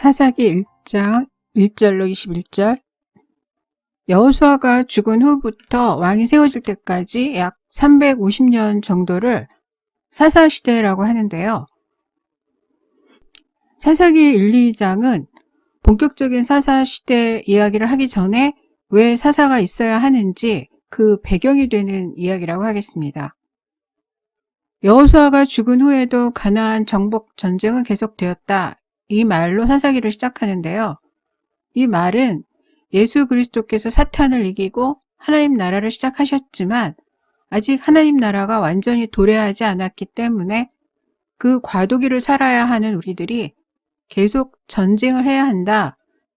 사사기 1장 1절로 21절 여호수아가 죽은 후부터 왕이 세워질 때까지 약 350년 정도를 사사시대라고 하는데요. 사사기 1, 2장은 본격적인 사사시대 이야기를 하기 전에 왜 사사가 있어야 하는지 그 배경이 되는 이야기라고 하겠습니다. 여호수아가 죽은 후에도 가나안 정복 전쟁은 계속되었다. 이 말로 사사기를 시작하는데요. 이 말은 예수 그리스도께서 사탄을 이기고 하나님 나라를 시작하셨지만 아직 하나님 나라가 완전히 도래하지 않았기 때문에 그 과도기를 살아야 하는 우리들이 계속 전쟁을 해야 한다.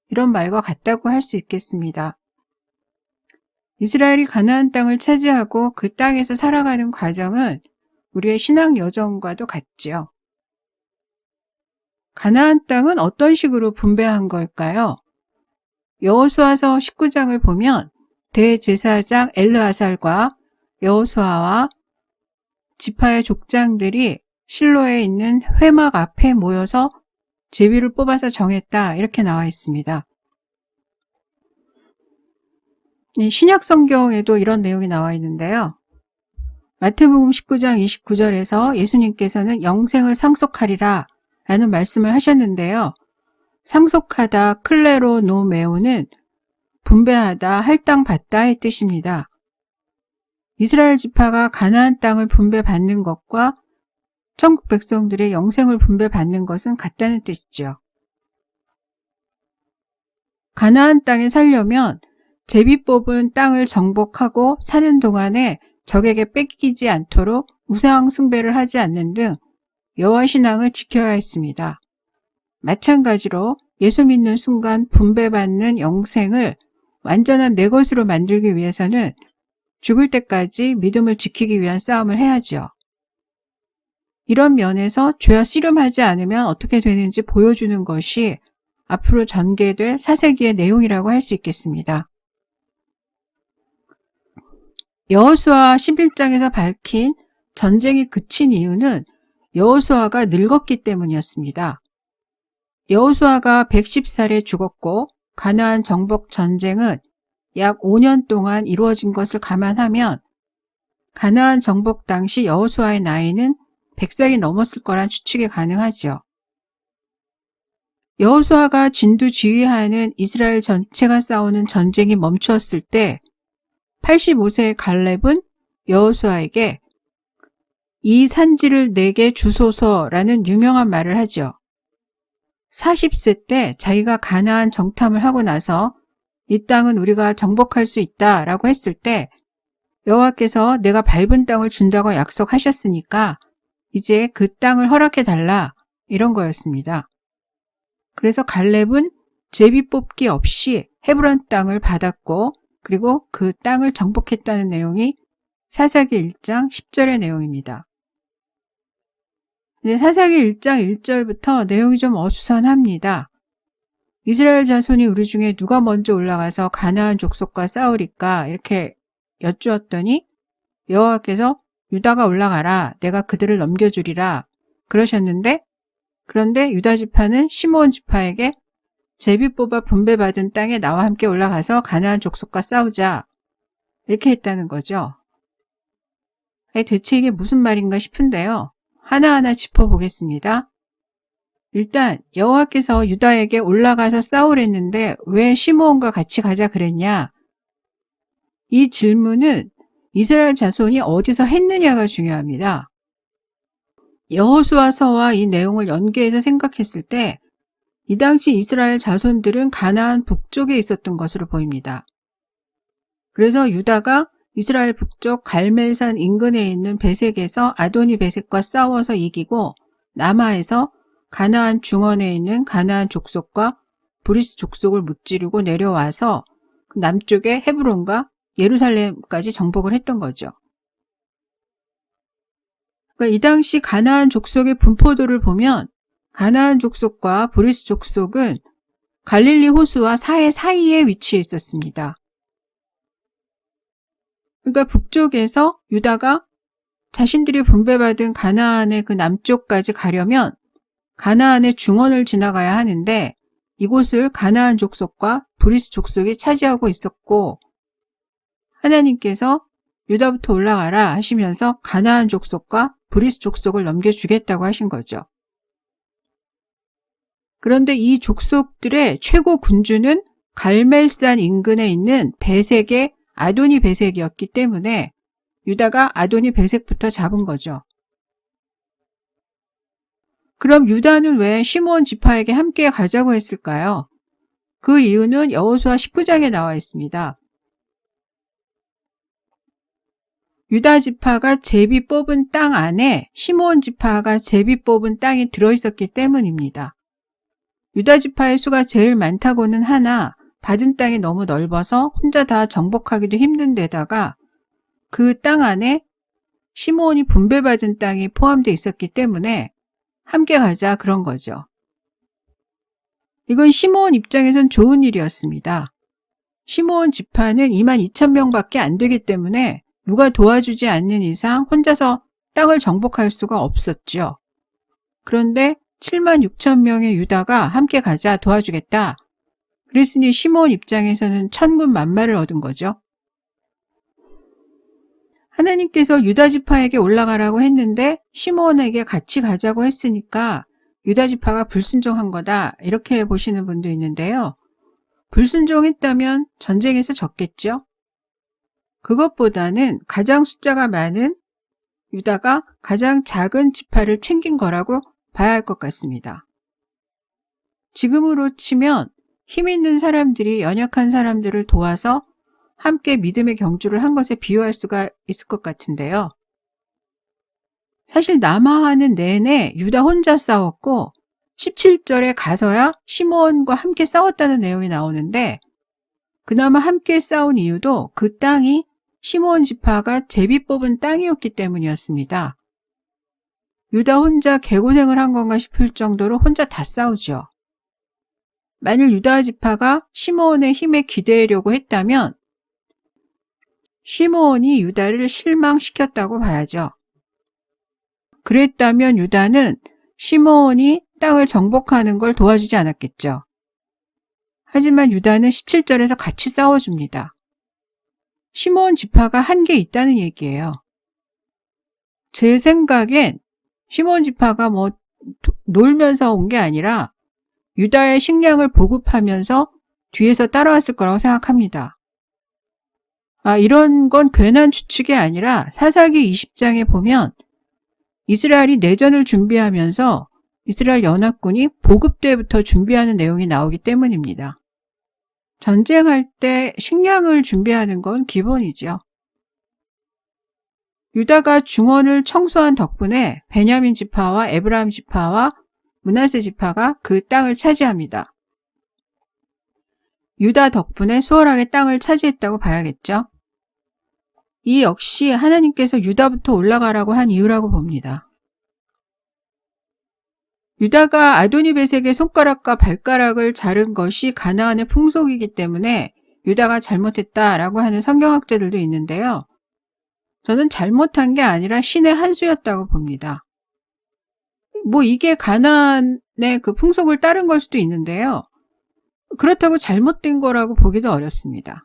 이런 말과 같다고 할 수 있겠습니다. 이스라엘이 가나안 땅을 차지하고 그 땅에서 살아가는 과정은 우리의 신앙 여정과도 같지요. 가나안 땅은 어떤 식으로 분배한 걸까요? 여호수아서 19장을 보면 대제사장 엘르아살과 여호수아와 지파의 족장들이 실로에 있는 회막 앞에 모여서 제비를 뽑아서 정했다 이렇게 나와 있습니다. 신약 성경에도 이런 내용이 나와 있는데요. 마태복음 19장 29절에서 예수님께서는 영생을 상속하리라 라는 말씀을 하셨는데요. 상속하다 클레로 노메오는 분배하다 할당받다의 뜻입니다. 이스라엘 지파가 가나안 땅을 분배받는 것과 천국 백성들의 영생을 분배받는 것은 같다는 뜻이죠. 가나안 땅에 살려면 제비 뽑은 땅을 정복하고 사는 동안에 적에게 뺏기지 않도록 우상 숭배를 하지 않는 등 여호와 신앙을 지켜야 했습니다. 마찬가지로 예수 믿는 순간 분배받는 영생을 완전한 내 것으로 만들기 위해서는 죽을 때까지 믿음을 지키기 위한 싸움을 해야지요. 이런 면에서 죄와 씨름하지 않으면 어떻게 되는지 보여주는 것이 앞으로 전개될 사세기의 내용이라고 할 수 있겠습니다. 여호수아 11장에서 밝힌 전쟁이 그친 이유는 여호수아가 늙었기 때문이었습니다. 여호수아가 110살에 죽었고 가나안 정복 전쟁은 약 5년 동안 이루어진 것을 감안하면 가나안 정복 당시 여호수아의 나이는 100살이 넘었을 거란 추측이 가능하죠. 여호수아가 진두 지휘하는 이스라엘 전체가 싸우는 전쟁이 멈추었을 때 85세의 갈렙은 여호수아에게 이 산지를 내게 주소서라는 유명한 말을 하죠. 40세 때 자기가 가나안 정탐을 하고 나서 이 땅은 우리가 정복할 수 있다라고 했을 때 여호와께서 내가 밟은 땅을 준다고 약속하셨으니까 이제 그 땅을 허락해 달라 이런 거였습니다. 그래서 갈렙은 제비 뽑기 없이 헤브론 땅을 받았고 그리고 그 땅을 정복했다는 내용이 사사기 1장 10절의 내용입니다. 사사기 1장 1절부터 내용이 좀 어수선합니다. 이스라엘 자손이 우리 중에 누가 먼저 올라가서 가나안 족속과 싸우리까 이렇게 여쭈었더니 여호와께서 유다가 올라가라 내가 그들을 넘겨주리라 그러셨는데 그런데 유다 지파는 시므온 지파에게 제비 뽑아 분배받은 땅에 나와 함께 올라가서 가나안 족속과 싸우자 이렇게 했다는 거죠. 대체 이게 무슨 말인가 싶은데요. 하나하나 짚어보겠습니다. 일단 여호와께서 유다에게 올라가서 싸우랬는데 왜 시므온과 같이 가자 그랬냐? 이 질문은 이스라엘 자손이 어디서 했느냐가 중요합니다. 여호수아서와 이 내용을 연계해서 생각했을 때 이 당시 이스라엘 자손들은 가나안 북쪽에 있었던 것으로 보입니다. 그래서 유다가 이스라엘 북쪽 갈멜산 인근에 있는 베색에서 아도니 베색과 싸워서 이기고 남하에서 가나안 중원에 있는 가나안 족속과 브리스 족속을 무찌르고 내려와서 그 남쪽에 헤브론과 예루살렘까지 정복을 했던 거죠. 그러니까 이 당시 가나안 족속의 분포도를 보면 가나안 족속과 브리스 족속은 갈릴리 호수와 사해 사이에 위치해 있었습니다. 그러니까 북쪽에서 유다가 자신들이 분배받은 가나안의 그 남쪽까지 가려면 가나안의 중원을 지나가야 하는데 이곳을 가나안 족속과 브리스 족속이 차지하고 있었고 하나님께서 유다부터 올라가라 하시면서 가나안 족속과 브리스 족속을 넘겨주겠다고 하신 거죠. 그런데 이 족속들의 최고 군주는 갈멜산 인근에 있는 베색의 아도니 베색이었기 때문에 유다가 아도니 베색부터 잡은 거죠. 그럼 유다는 왜 시므온 지파에게 함께 가자고 했을까요? 그 이유는 여호수아 19장에 나와 있습니다. 유다 지파가 제비 뽑은 땅 안에 시므온 지파가 제비 뽑은 땅이 들어 있었기 때문입니다. 유다 지파의 수가 제일 많다고는 하나 받은 땅이 너무 넓어서 혼자 다 정복하기도 힘든 데다가 그 땅 안에 시므온이 분배받은 땅이 포함되어 있었기 때문에 함께 가자 그런 거죠. 이건 시므온 입장에선 좋은 일이었습니다. 시므온 지파는 2만 2천 명밖에 안 되기 때문에 누가 도와주지 않는 이상 혼자서 땅을 정복할 수가 없었죠. 그런데 7만 6천 명의 유다가 함께 가자 도와주겠다. 그랬으니 시몬 입장에서는 천군 만마를 얻은 거죠. 하나님께서 유다 지파에게 올라가라고 했는데 시몬에게 같이 가자고 했으니까 유다 지파가 불순종한 거다 이렇게 보시는 분도 있는데요. 불순종했다면 전쟁에서 졌겠죠. 그것보다는 가장 숫자가 많은 유다가 가장 작은 지파를 챙긴 거라고 봐야 할 것 같습니다. 지금으로 치면 힘 있는 사람들이 연약한 사람들을 도와서 함께 믿음의 경주를 한 것에 비유할 수가 있을 것 같은데요. 사실 남아하는 내내 유다 혼자 싸웠고 17절에 가서야 시므온과 함께 싸웠다는 내용이 나오는데 그나마 함께 싸운 이유도 그 땅이 시므온 지파가 제비 뽑은 땅이었기 때문이었습니다. 유다 혼자 개고생을 한 건가 싶을 정도로 혼자 다 싸우죠. 만일 유다 지파가 시므온의 힘에 기대려고 했다면 시므온이 유다를 실망시켰다고 봐야죠. 그랬다면 유다는 시므온이 땅을 정복하는 걸 도와주지 않았겠죠. 하지만 유다는 17절에서 같이 싸워줍니다. 시므온 지파가 한 게 있다는 얘기예요. 제 생각엔 시몬 지파가 뭐 놀면서 온 게 아니라 유다의 식량을 보급하면서 뒤에서 따라왔을 거라고 생각합니다. 아, 이런 건 괜한 추측이 아니라 사사기 20장에 보면 이스라엘이 내전을 준비하면서 이스라엘 연합군이 보급 때부터 준비하는 내용이 나오기 때문입니다. 전쟁할 때 식량을 준비하는 건 기본이죠. 유다가 중원을 청소한 덕분에 베냐민 지파와 에브라임 지파와 문하세 지파가 그 땅을 차지합니다. 유다 덕분에 수월하게 땅을 차지했다고 봐야겠죠. 이 역시 하나님께서 유다부터 올라가라고 한 이유라고 봅니다. 유다가 아도니베색의 손가락과 발가락을 자른 것이 가나안의 풍속이기 때문에 유다가 잘못했다라고 하는 성경학자들도 있는데요. 저는 잘못한 게 아니라 신의 한 수였다고 봅니다. 뭐 이게 가나안의 그 풍속을 따른 걸 수도 있는데요. 그렇다고 잘못된 거라고 보기도 어렵습니다.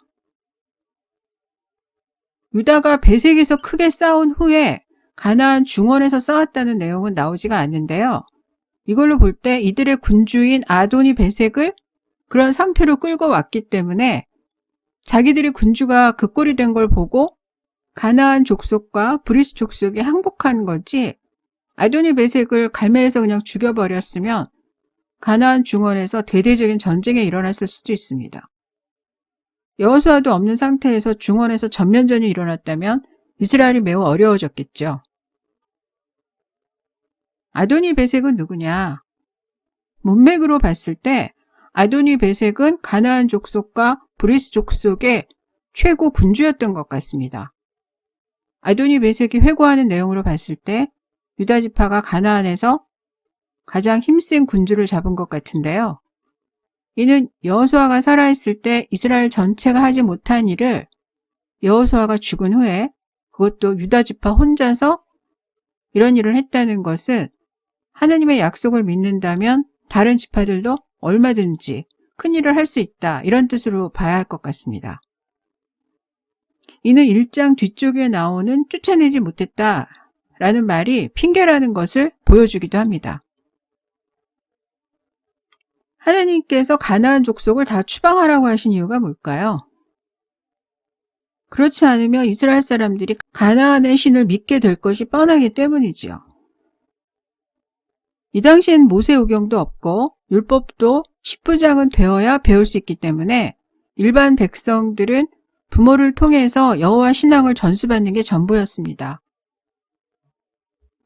유다가 배색에서 크게 싸운 후에 가나안 중원에서 싸웠다는 내용은 나오지가 않는데요. 이걸로 볼 때 이들의 군주인 아도니 배색을 그런 상태로 끌고 왔기 때문에 자기들이 군주가 그 꼴이 된 걸 보고 가나안 족속과 브리스 족속이 항복한 거지 아도니 베색을 갈멜에서 그냥 죽여버렸으면 가나안 중원에서 대대적인 전쟁이 일어났을 수도 있습니다. 여호수아도 없는 상태에서 중원에서 전면전이 일어났다면 이스라엘이 매우 어려워졌겠죠. 아도니 베색은 누구냐? 문맥으로 봤을 때 아도니 베색은 가나안 족속과 브리스 족속의 최고 군주였던 것 같습니다. 아도니 베색이 회고하는 내용으로 봤을 때 유다 지파가 가나안에서 가장 힘센 군주를 잡은 것 같은데요. 이는 여호수아가 살아있을 때 이스라엘 전체가 하지 못한 일을 여호수아가 죽은 후에 그것도 유다 지파 혼자서 이런 일을 했다는 것은 하나님의 약속을 믿는다면 다른 지파들도 얼마든지 큰 일을 할 수 있다. 이런 뜻으로 봐야 할 것 같습니다. 이는 1장 뒤쪽에 나오는 쫓아내지 못했다. 라는 말이 핑계라는 것을 보여주기도 합니다. 하나님께서 가나안 족속을 다 추방하라고 하신 이유가 뭘까요? 그렇지 않으면 이스라엘 사람들이 가나안의 신을 믿게 될 것이 뻔하기 때문이지요. 이 당시엔 모세오경도 없고 율법도 10부장은 되어야 배울 수 있기 때문에 일반 백성들은 부모를 통해서 여호와 신앙을 전수받는 게 전부였습니다.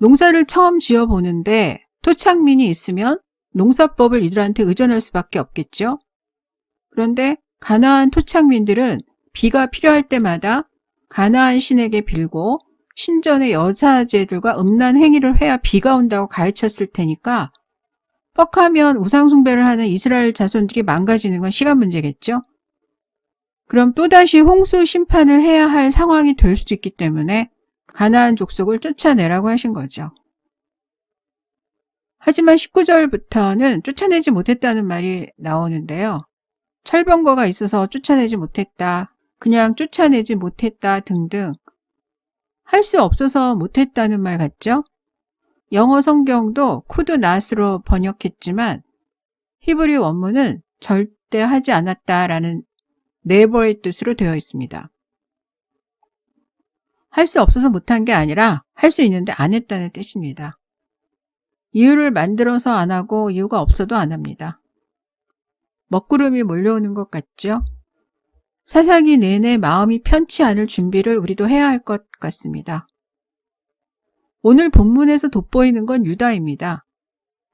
농사를 처음 지어보는데 토착민이 있으면 농사법을 이들한테 의존할 수밖에 없겠죠. 그런데 가나안 토착민들은 비가 필요할 때마다 가나안 신에게 빌고 신전의 여자제들과 음란 행위를 해야 비가 온다고 가르쳤을 테니까 뻑하면 우상숭배를 하는 이스라엘 자손들이 망가지는 건 시간 문제겠죠. 그럼 또다시 홍수 심판을 해야 할 상황이 될 수도 있기 때문에 가나안 족속을 쫓아내라고 하신 거죠. 하지만 19절부터는 쫓아내지 못했다는 말이 나오는데요. 철병거가 있어서 쫓아내지 못했다. 그냥 쫓아내지 못했다 등등 할 수 없어서 못했다는 말 같죠? 영어 성경도 쿠드 낫으로 번역했지만 히브리 원문은 절대 하지 않았다라는 never의 뜻으로 되어 있습니다. 할 수 없어서 못한 게 아니라 할 수 있는데 안 했다는 뜻입니다. 이유를 만들어서 안 하고 이유가 없어도 안 합니다. 먹구름이 몰려오는 것 같죠? 사사기 내내 마음이 편치 않을 준비를 우리도 해야 할 것 같습니다. 오늘 본문에서 돋보이는 건 유다입니다.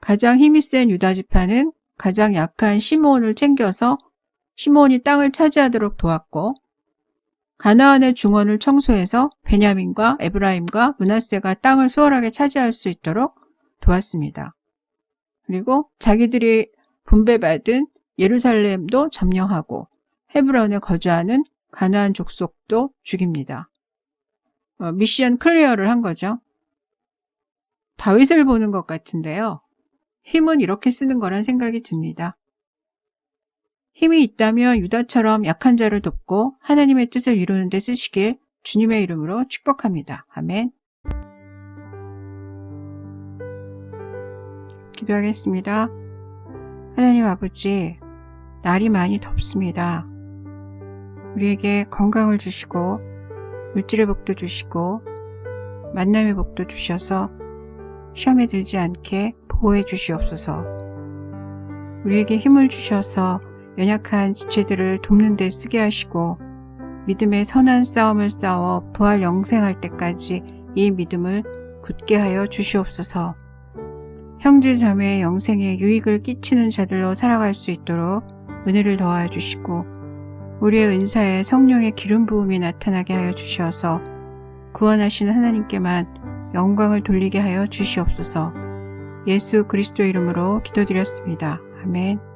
가장 힘이 센 유다 지파는 가장 약한 시므온을 챙겨서 시므온이 땅을 차지하도록 도왔고 가나안의 중원을 청소해서 베냐민과 에브라임과 문하세가 땅을 수월하게 차지할 수 있도록 도왔습니다. 그리고 자기들이 분배받은 예루살렘도 점령하고 헤브론에 거주하는 가나안 족속도 죽입니다. 어, 미션 클리어를 한 거죠. 다윗을 보는 것 같은데요. 힘은 이렇게 쓰는 거란 생각이 듭니다. 힘이 있다면 유다처럼 약한 자를 돕고 하나님의 뜻을 이루는 데 쓰시길 주님의 이름으로 축복합니다. 아멘. 기도하겠습니다. 하나님 아버지, 날이 많이 덥습니다. 우리에게 건강을 주시고, 물질의 복도 주시고, 만남의 복도 주셔서 시험에 들지 않게 보호해 주시옵소서. 우리에게 힘을 주셔서 연약한 지체들을 돕는 데 쓰게 하시고, 믿음의 선한 싸움을 싸워 부활 영생할 때까지 이 믿음을 굳게 하여 주시옵소서. 형제 자매의 영생에 유익을 끼치는 자들로 살아갈 수 있도록 은혜를 더하여 주시고 우리의 은사에 성령의 기름 부음이 나타나게 하여 주시어서 구원하시는 하나님께만 영광을 돌리게 하여 주시옵소서. 예수 그리스도 이름으로 기도드렸습니다. 아멘.